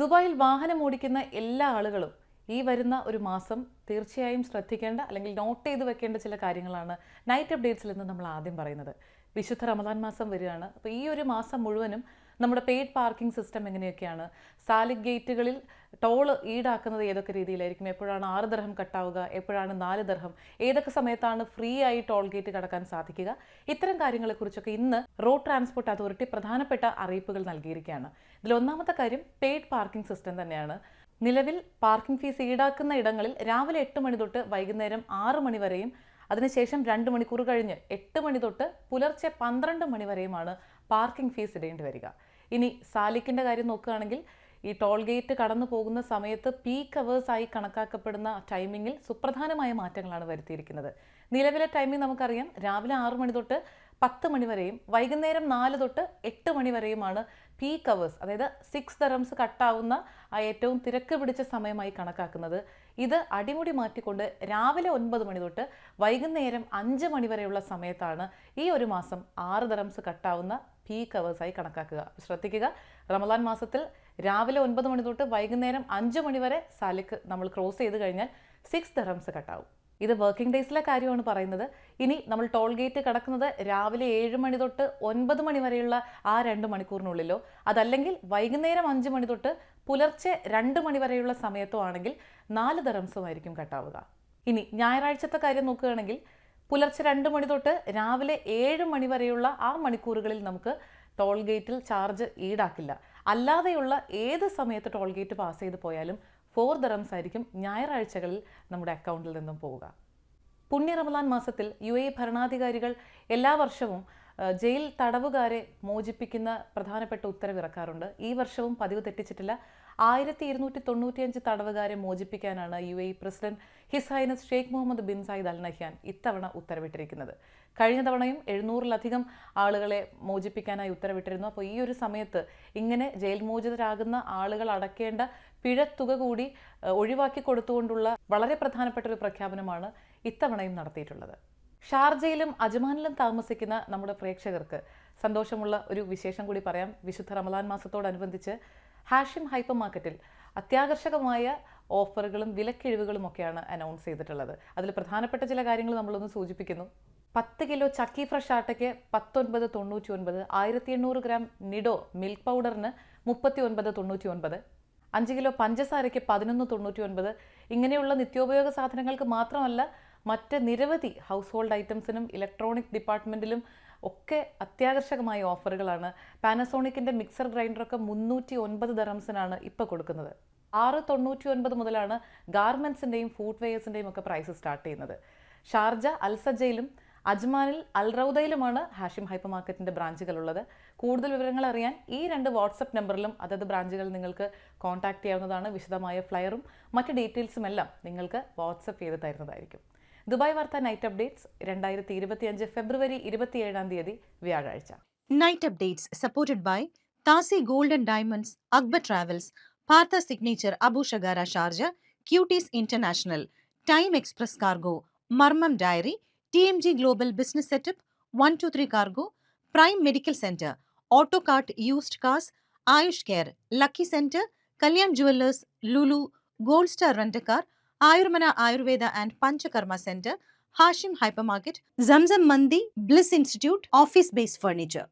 ദുബായിൽ വാഹനം ഓടിക്കുന്ന എല്ലാ ആളുകളും ഈ വരുന്ന ഒരു മാസം തീർച്ചയായും ശ്രദ്ധിക്കേണ്ട അല്ലെങ്കിൽ നോട്ട് ചെയ്ത് വെക്കേണ്ട ചില കാര്യങ്ങളാണ് നൈറ്റ് അപ്ഡേറ്റ്സിൽ നിന്ന് നമ്മൾ ആദ്യം പറയുന്നത്. വിശുദ്ധ റമദാൻ മാസം വരികയാണ്. അപ്പോൾ ഈ ഒരു മാസം മുഴുവനും നമ്മുടെ പെയ്ഡ് പാർക്കിംഗ് സിസ്റ്റം എങ്ങനെയൊക്കെയാണ്? സാലിക് ഗേറ്റുകളിൽ ടോൾ ഈടാക്കുന്നത് ഏതൊക്കെ രീതിയിലായിരിക്കും? എപ്പോഴാണ് ആറ് ദർഹം കട്ടാവുക എപ്പോഴാണ് നാല് ദർഹം? ഏതൊക്കെ സമയത്താണ് ഫ്രീ ആയി ടോൾ ഗേറ്റ് കടക്കാൻ സാധിക്കുക? ഇത്തരം കാര്യങ്ങളെക്കുറിച്ചൊക്കെ ഇന്ന് റോഡ് ട്രാൻസ്പോർട്ട് അതോറിറ്റി പ്രധാനപ്പെട്ട അറിയിപ്പുകൾ നൽകിയിരിക്കുകയാണ്. ഇതിൽ ഒന്നാമത്തെ കാര്യം പെയ്ഡ് പാർക്കിംഗ് സിസ്റ്റം തന്നെയാണ്. നിലവിൽ പാർക്കിംഗ് ഫീസ് ഈടാക്കുന്ന ഇടങ്ങളിൽ രാവിലെ എട്ട് മണി തൊട്ട് വൈകുന്നേരം ആറ് മണി വരെയും അതിനുശേഷം രണ്ട് മണിക്കൂർ കഴിഞ്ഞ് എട്ട് മണി തൊട്ട് പുലർച്ചെ പന്ത്രണ്ട് മണി വരെയുമാണ് പാർക്കിംഗ് ഫീസ് ഇടേണ്ടി വരിക. ഇനി സാലിക്കിന്റെ കാര്യം നോക്കുകയാണെങ്കിൽ ഈ ടോൾ ഗേറ്റ് കടന്നു പോകുന്ന സമയത്ത് പീക്ക് അവേഴ്സായി കണക്കാക്കപ്പെടുന്ന ടൈമിങ്ങിൽ സുപ്രധാനമായ മാറ്റങ്ങളാണ് വരുത്തിയിരിക്കുന്നത്. നിലവിലെ ടൈമിംഗ് നമുക്കറിയാം. രാവിലെ ആറു മണി തൊട്ട് പത്ത് മണി വരെയും വൈകുന്നേരം നാല് തൊട്ട് എട്ട് മണി പീക്ക് അവേഴ്സ് അതായത് സിക്സ് തെറംസ് കട്ടാവുന്ന ആ ഏറ്റവും തിരക്ക് പിടിച്ച സമയമായി കണക്കാക്കുന്നത്. ഇത് അടിമുടി മാറ്റിക്കൊണ്ട് രാവിലെ ഒൻപത് മണി തൊട്ട് വൈകുന്നേരം അഞ്ച് മണി വരെയുള്ള സമയത്താണ് ഈ ഒരു മാസം ആറ് തെറംസ് കട്ടാവുന്ന പീക്ക് അവേഴ്സായി കണക്കാക്കുക. ശ്രദ്ധിക്കുക റമദാൻ മാസത്തിൽ രാവിലെ ഒൻപത് മണി തൊട്ട് വൈകുന്നേരം അഞ്ച് മണി വരെ സാലിക്ക് നമ്മൾ ക്രോസ് ചെയ്ത് കഴിഞ്ഞാൽ സിക്സ് തെറംസ് കട്ടാവും ഇത് വർക്കിംഗ് ഡേയ്സിലെ കാര്യമാണ് പറയുന്നത്. ഇനി നമ്മൾ ടോൾ ഗേറ്റ് കടക്കുന്നത് രാവിലെ ഏഴ് മണി തൊട്ട് ഒൻപത് മണി വരെയുള്ള ആ രണ്ട് മണിക്കൂറിനുള്ളിലോ അതല്ലെങ്കിൽ വൈകുന്നേരം അഞ്ച് മണി തൊട്ട് പുലർച്ചെ രണ്ട് മണി വരെയുള്ള സമയത്തോ ആണെങ്കിൽ നാല് ദറംസുമായിരിക്കും കട്ടാവുക ഇനി ഞായറാഴ്ചത്തെ കാര്യം നോക്കുകയാണെങ്കിൽ പുലർച്ചെ രണ്ട് മണി തൊട്ട് രാവിലെ ഏഴ് മണി വരെയുള്ള ആ മണിക്കൂറുകളിൽ നമുക്ക് ടോൾ ഗേറ്റിൽ ചാർജ് ഈടാക്കില്ല. അല്ലാതെയുള്ള ഏത് സമയത്ത് ടോൾ ഗേറ്റ് പാസ് ചെയ്ത് പോയാലും ഫോർ ദറംസ് ആയിരിക്കും ഞായറാഴ്ചകളിൽ നമ്മുടെ അക്കൗണ്ടിൽ നിന്നും പോവുക. പുണ്യ റമലാൻ മാസത്തിൽ യു എ ഭരണാധികാരികൾ എല്ലാ വർഷവും ജയിൽ തടവുകാരെ മോചിപ്പിക്കുന്ന പ്രധാനപ്പെട്ട ഉത്തരവിറക്കാറുണ്ട് ഈ വർഷവും പതിവ് തെറ്റിച്ചിട്ടില്ല. ആയിരത്തി ഇരുന്നൂറ്റി തൊണ്ണൂറ്റിയഞ്ച് തടവുകാരെ മോചിപ്പിക്കാനാണ് U A president his highness Sheikh Mohammed bin Zayed Al Nahyan ഇത്തവണ ഉത്തരവിട്ടിരിക്കുന്നത്. കഴിഞ്ഞ തവണയും എഴുന്നൂറിലധികം ആളുകളെ മോചിപ്പിക്കാനായി ഉത്തരവിട്ടിരുന്നു. അപ്പോൾ ഈ ഒരു സമയത്ത് ഇങ്ങനെ ജയിൽ മോചിതരാകുന്ന ആളുകൾ അടക്കേണ്ട പിഴത്തുക കൂടി ഒഴിവാക്കി കൊടുത്തുകൊണ്ടുള്ള വളരെ പ്രധാനപ്പെട്ട ഒരു പ്രഖ്യാപനമാണ് ഇത്തവണയും നടത്തിയിട്ടുള്ളത്. ഷാർജയിലും അജ്മാനിലും താമസിക്കുന്ന നമ്മുടെ പ്രേക്ഷകർക്ക് സന്തോഷമുള്ള ഒരു വിശേഷം കൂടി പറയാം. വിശുദ്ധ റമദാൻ മാസത്തോടനുബന്ധിച്ച് ഹാഷിം ഹൈപ്പർ മാർക്കറ്റിൽ അത്യാകർഷകമായ ഓഫറുകളും വിലക്കിഴിവുകളും ഒക്കെയാണ് അനൗൺസ് ചെയ്തിട്ടുള്ളത്. അതിൽ പ്രധാനപ്പെട്ട ചില കാര്യങ്ങൾ നമ്മളൊന്ന് സൂചിപ്പിക്കുന്നു. പത്ത് കിലോ ചക്കി ഫ്രഷ് ആട്ടയ്ക്ക് പത്തൊൻപത് തൊണ്ണൂറ്റി ഒൻപത് ആയിരത്തി എണ്ണൂറ് ഗ്രാം നിഡോ മിൽക്ക് പൗഡറിന് മുപ്പത്തി ഒൻപത് തൊണ്ണൂറ്റി ഒൻപത് അഞ്ച് കിലോ പഞ്ചസാരയ്ക്ക് പതിനൊന്ന് തൊണ്ണൂറ്റി ഒൻപത് ഇങ്ങനെയുള്ള നിത്യോപയോഗ സാധനങ്ങൾക്ക് മാത്രമല്ല മറ്റ് നിരവധി ഹൗസ് ഹോൾഡ് ഐറ്റംസിനും ഇലക്ട്രോണിക് ഡിപ്പാർട്ട്മെന്റിലും ഒക്കെ അത്യാകർഷകമായ ഓഫറുകളാണ് പാനസോണിക്കിന്റെ മിക്സർ ഗ്രൈൻഡറൊക്കെ മുന്നൂറ്റി ഒൻപത് ദറംസിനാണ് ഇപ്പോൾ കൊടുക്കുന്നത്. ആറ് തൊണ്ണൂറ്റി ഒൻപത് മുതലാണ് ഗാർമെൻസിന്റെയും ഫുഡ് വെയേഴ്സിന്റെയും ഒക്കെ പ്രൈസ് സ്റ്റാർട്ട് ചെയ്യുന്നത്. ഷാർജ അൽസജയിലും അജ്മാനിൽ അൽറൗദയിലുമാണ് ഹാഷിം ഹൈപ്പർ മാർക്കറ്റിന്റെ ബ്രാഞ്ചുകളുള്ളത്. കൂടുതൽ വിവരങ്ങൾ അറിയാൻ ഈ രണ്ട് വാട്സപ്പ് നമ്പറിലും അതത് ബ്രാഞ്ചുകൾ നിങ്ങൾക്ക് കോൺടാക്റ്റ് ചെയ്യാവുന്നതാണ്. വിശദമായ ഫ്ലയറും മറ്റ് ഡീറ്റെയിൽസും എല്ലാം നിങ്ങൾക്ക് വാട്സപ്പ് ചെയ്ത് തരുന്നതായിരിക്കും. ദുബായ് വാർത്ത നൈറ്റ് അപ്ഡേറ്റ്സ് രണ്ടായിരത്തി ഇരുപത്തി അഞ്ച് ഫെബ്രുവരി ഇരുപത്തിയേഴാം തീയതി വ്യാഴാഴ്ച. നൈറ്റ് അപ്ഡേറ്റ്സ് സപ്പോർട്ടഡ് ബൈ താസി ഗോൾഡൻ ഡയമണ്ട്സ് അക്ബർ ട്രാവൽസ് പാർത്ത signature Abushagara Sharjah cuties international time express cargo മർമ്മം dairy T M G global business setup one two three cargo prime medical centre auto cart used cars Ayush care lucky centre Kalyan jewellers Lulu gold star rent car Ayurmana Ayurveda and Panchakarma Center, Hashim Hypermarket, Zamzam Mandi, Bliss Institute, Office Based Furniture.